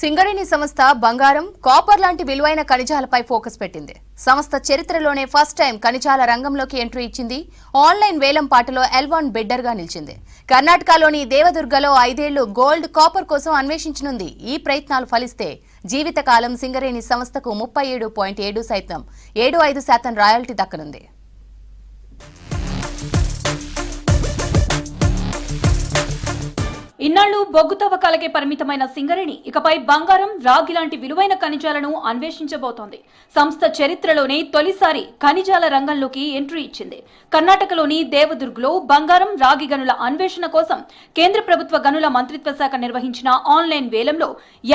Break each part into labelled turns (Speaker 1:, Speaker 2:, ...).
Speaker 1: సింగరేణి సంస్థ బంగారం కాపర్ లాంటి విలువైన ఖనిజాలపై ఫోకస్ పెట్టింది. సంస్థ చరిత్రలోనే ఫస్ట్ టైం ఖనిజాల రంగంలోకి ఎంట్రీ ఇచ్చింది. ఆన్లైన్ వేలం పాటలో ఎల్వాన్ బిడ్డర్గా నిలిచింది. కర్ణాటకలోని దేవదుర్గలో ఐదేళ్ళు గోల్డ్ కాపర్ కోసం అన్వేషించనుంది. ఈ ప్రయత్నాలు ఫలిస్తే జీవితకాలం సింగరేణి సంస్థకు ముప్పై ఏడు పాయింట్ ఏడు శాతం ఏడు ఐదు శాతం రాయల్టీ దక్కనుంది.
Speaker 2: ఇన్నాళ్ళు బొగ్గు తవ్వకాలకే పరిమితమైన సింగరేణి ఇకపై బంగారం రాగి లాంటి విలువైన ఖనిజాలను అన్వేషించబోతోంది. సంస్థ చరిత్రలోనే తొలిసారి ఖనిజాల రంగంలోకి ఎంట్రీ ఇచ్చింది. కర్ణాటకలోని దేవదుర్గ్లో బంగారం రాగి గనుల అన్వేషణ కోసం కేంద్ర ప్రభుత్వ గనుల మంత్రిత్వ శాఖ నిర్వహించిన ఆన్లైన్ వేలంలో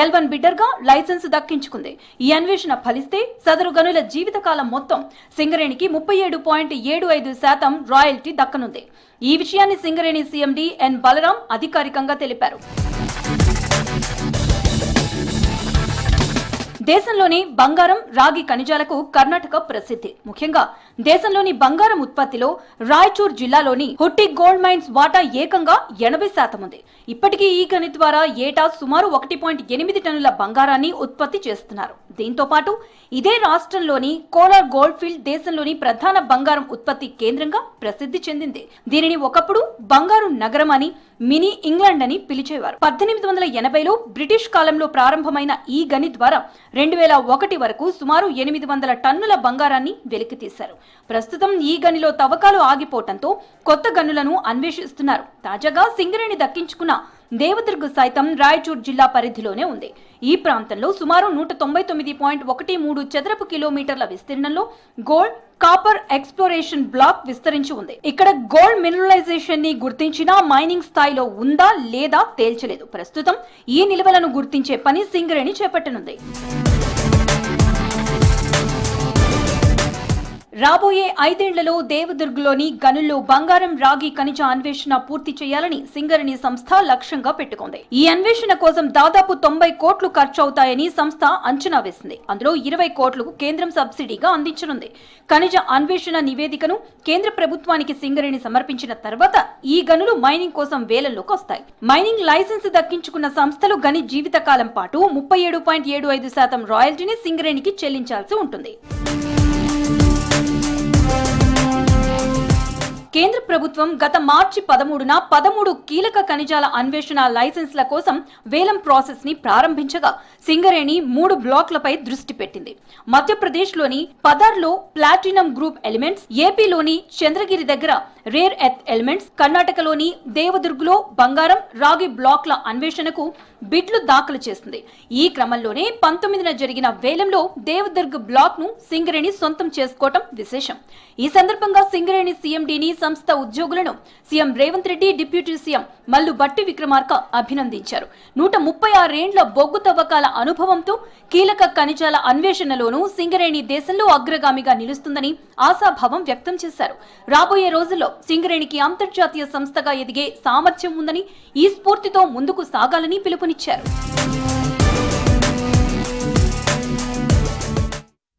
Speaker 2: ఎల్వన్ బిడ్డర్గా లైసెన్స్ దక్కించుకుంది. ఈ అన్వేషణ ఫలిస్తే సదరు గనుల జీవితకాలం మొత్తం సింగరేణికి ముప్పై ఏడు పాయింట్ ఏడు ఐదు శాతం రాయల్టీ దక్కనుంది. ఈ విషయాన్ని సింగరేణి సీఎండీ ఎన్ బలరాం అధికారికంగా తెలిపారు. దేశంలోని బంగారం రాగి ఖనిజాలకు కర్ణాటక ప్రసిద్ధి. ముఖ్యంగా దేశంలోని బంగారం ఉత్పత్తిలో రాయచూర్ జిల్లాలోని హుట్టి గోల్డ్ మైన్స్ వాటా ఏకంగా ఎనభై శాతం ఉంది. ఇప్పటికీ ఈ ఖని ద్వారా ఏటా సుమారు ఒకటి పాయింట్ ఎనిమిది టన్నుల బంగారాన్ని ఉత్పత్తి చేస్తున్నారు. దీంతో పాటు ఇదే రాష్ట్రంలోని కోలార్ గోల్డ్ ఫీల్డ్ దేశంలోని ప్రధాన బంగారం ఉత్పత్తి కేంద్రంగా ప్రసిద్ధి చెందింది. దీనిని ఒకప్పుడు బంగారు నగరం అని మినీ ఇంగ్లాండ్ అని పిలిచేవారు. పద్దెనిమిది వందల ఎనభైలో బ్రిటిష్ కాలంలో ప్రారంభమైన ఈ గని ద్వారా రెండు వేల ఒకటి వరకు సుమారు ఎనిమిది వందల టన్నుల బంగారాన్ని వెలికితీశారు ప్రస్తుతం ఈ గనిలో తవ్వకాలు ఆగిపోవటంతో కొత్త గనులను అన్వేషిస్తున్నారు. తాజాగా సింగరేణి దక్కించుకున్న దేవదుర్గ్ సైతం రాయచూర్ జిల్లా పరిధిలోనే ఉంది. ఈ ప్రాంతంలో సుమారు నూట తొంభై తొమ్మిది పాయింట్ ఒకటి మూడు చదరపు కిలోమీటర్ల విస్తీర్ణంలో గోల్డ్ కాపర్ ఎక్స్ప్లోరేషన్ బ్లాక్ విస్తరించి ఉంది. ఇక్కడ గోల్డ్ మినరలైజేషన్ని గుర్తించిన మైనింగ్ స్థాయిలో ఉందా లేదా తేల్చలేదు. ప్రస్తుతం ఈ నిల్వలను గుర్తించే పని సింగరేణి చేపట్టనుంది. రాబోయే ఐదేళ్ళలో దేవదుర్గ్లోని గనుల్లో బంగారం రాగి ఖనిజ అన్వేషణ పూర్తి చేయాలని సింగరణి సంస్థ లక్ష్యంగా పెట్టుకుంది. ఈ అన్వేషణ కోసం దాదాపు తొంభై కోట్లు ఖర్చు అవుతాయని సంస్థ అంచనా వేసింది. అందులో ఇరవై కోట్లు కేంద్రం సబ్సిడీగా అందించనుంది. ఖనిజ అన్వేషణ నివేదికను కేంద్ర ప్రభుత్వానికి సింగరేణి సమర్పించిన తర్వాత ఈ గనులు మైనింగ్ కోసం వేలంలోకి వస్తాయి. మైనింగ్ లైసెన్స్ దక్కించుకున్న సంస్థలు గని జీవితకాలం పాటు ముప్పై ఏడు పాయింట్ ఏడు ఐదు శాతం రాయల్టీని సింగరేణికి చెల్లించాల్సి ఉంటుంది. Música కేంద్ర ప్రభుత్వం గత మార్చి పదమూడున పదమూడు కీలక ఖనిజాల అన్వేషణ లైసెన్స్ల కోసం వేలం ప్రాసెస్ని ప్రారంభించగా సింగరేణి మూడు బ్లాక్లపై దృష్టి పెట్టింది. మధ్యప్రదేశ్లోని పదార్లో ప్లాటినం గ్రూప్ ఎలిమెంట్స్ ఏపీలోని చంద్రగిరి దగ్గర రేర్ ఎర్త్ ఎలిమెంట్స్ కర్ణాటకలోని దేవదుర్గ్లో బంగారం రాగి బ్లాక్ల అన్వేషణకు బిడ్లు దాఖలు చేసింది. ఈ క్రమంలోనే పంతొమ్మిదిన జరిగిన వేలంలో దేవదుర్గ్ బ్లాక్ను సింగరేణి సొంతం చేసుకోవటం విశేషం. ఈ సందర్భంగా సింగరేణి సీఎండీని సంస్థ ఉద్యోగులను CM Revanth Reddy deputy CM Mallu Bhatti Vikramarka అభినందించారు. నూట ముప్పై ఆరేండ్ల బొగ్గు తవ్వకాల అనుభవంతో కీలక ఖనిజాల అన్వేషణలోనూ సింగరేణి దేశంలో అగ్రగామిగా నిలుస్తుందని ఆశాభావం వ్యక్తం చేశారు. రాబోయే రోజుల్లో సింగరేణికి అంతర్జాతీయ సంస్థగా ఎదిగే సామర్థ్యం ఉందని ఈ స్ఫూర్తితో ముందుకు సాగాలని పిలుపునిచ్చారు.